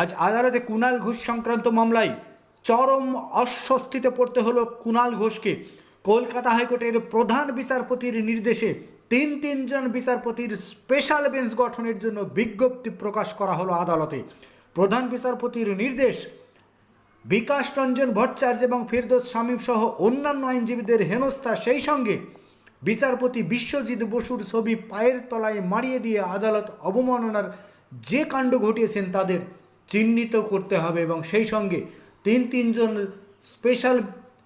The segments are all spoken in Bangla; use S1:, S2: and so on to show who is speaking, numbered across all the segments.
S1: আজ আদালতে কুণাল ঘোষ সংক্রান্ত মামলায় চরম অস্বস্তিতে পড়তে হলো কুণাল ঘোষকে। কলকাতা হাইকোর্টের প্রধান বিচারপতির নির্দেশে তিন তিনজন বিচারপতির স্পেশাল বেঞ্চ গঠনের জন্য বিজ্ঞপ্তি প্রকাশ করা হলো আদালতে। প্রধান বিচারপতির নির্দেশ, বিকাশ রঞ্জন ভট্টাচার্য এবং ফিরদোস শামীম সহ অন্যান্য আইনজীবীদের হেনস্থা, সেই সঙ্গে বিচারপতি বিশ্বজিৎ বসুর ছবি পায়ের তলায় মারিয়ে দিয়ে আদালত অবমাননার যে কাণ্ড ঘটিয়েছেন তাদের চিহ্নিত করতে হবে এবং সেই সঙ্গে তিন তিনজন স্পেশাল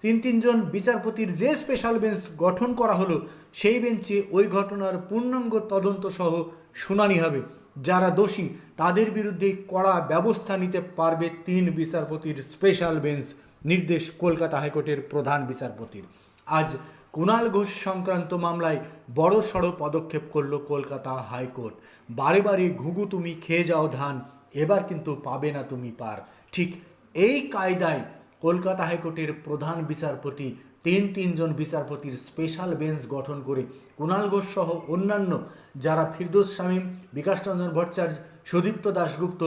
S1: তিন তিনজন বিচারপতির যে স্পেশাল বেঞ্চ গঠন করা হলো, সেই বেঞ্চে ওই ঘটনার পূর্ণাঙ্গ তদন্ত সহ শুনানি হবে। যারা দোষী, তাদের বিরুদ্ধে কড়া ব্যবস্থা নিতে পারবে তিন বিচারপতির স্পেশাল বেঞ্চ নির্দেশ কলকাতা হাইকোর্টের প্রধান বিচারপতির। আজ কুণাল ঘোষ সংক্রান্ত মামলায় বড় সড়ো পদক্ষেপ করল কলকাতা হাইকোর্ট। বারে বারে ঘুঘু তুমি খেয়ে যাও ধান এবার কিন্তু পাবে না তুমি পার। ঠিক এই কায়দায় কলকাতা হাইকোর্টের প্রধান বিচারপতি, তিন তিনজন বিচারপতির স্পেশাল বেঞ্চ গঠন করে কুণাল ঘোষ সহ অন্যান্য যারা ফিরদোস শামীম বিকাশ রঞ্জন ভট্টাচার্য, সুদীপ্ত দাশগুপ্ত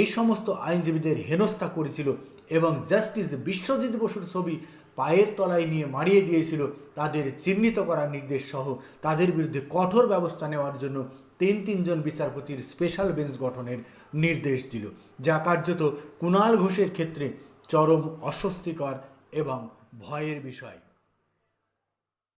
S1: এই সমস্ত আইনজীবীদের হেনস্থা করেছিল এবং জাস্টিস বিশ্বজিৎ বসুর ছবি পায়ের তলায় নিয়ে মারিয়ে দিয়েছিল। তাদের চিহ্নিত করার নির্দেশ সহ তাদের বিরুদ্ধে কঠোর ব্যবস্থা নেওয়ার জন্য তিন তিনজন বিচারপতির স্পেশাল বেঞ্চ গঠনের নির্দেশ দিল, যা কার্যত কুণাল ঘোষের ক্ষেত্রে চরম অস্বস্তিকর এবং ভয়ের বিষয়।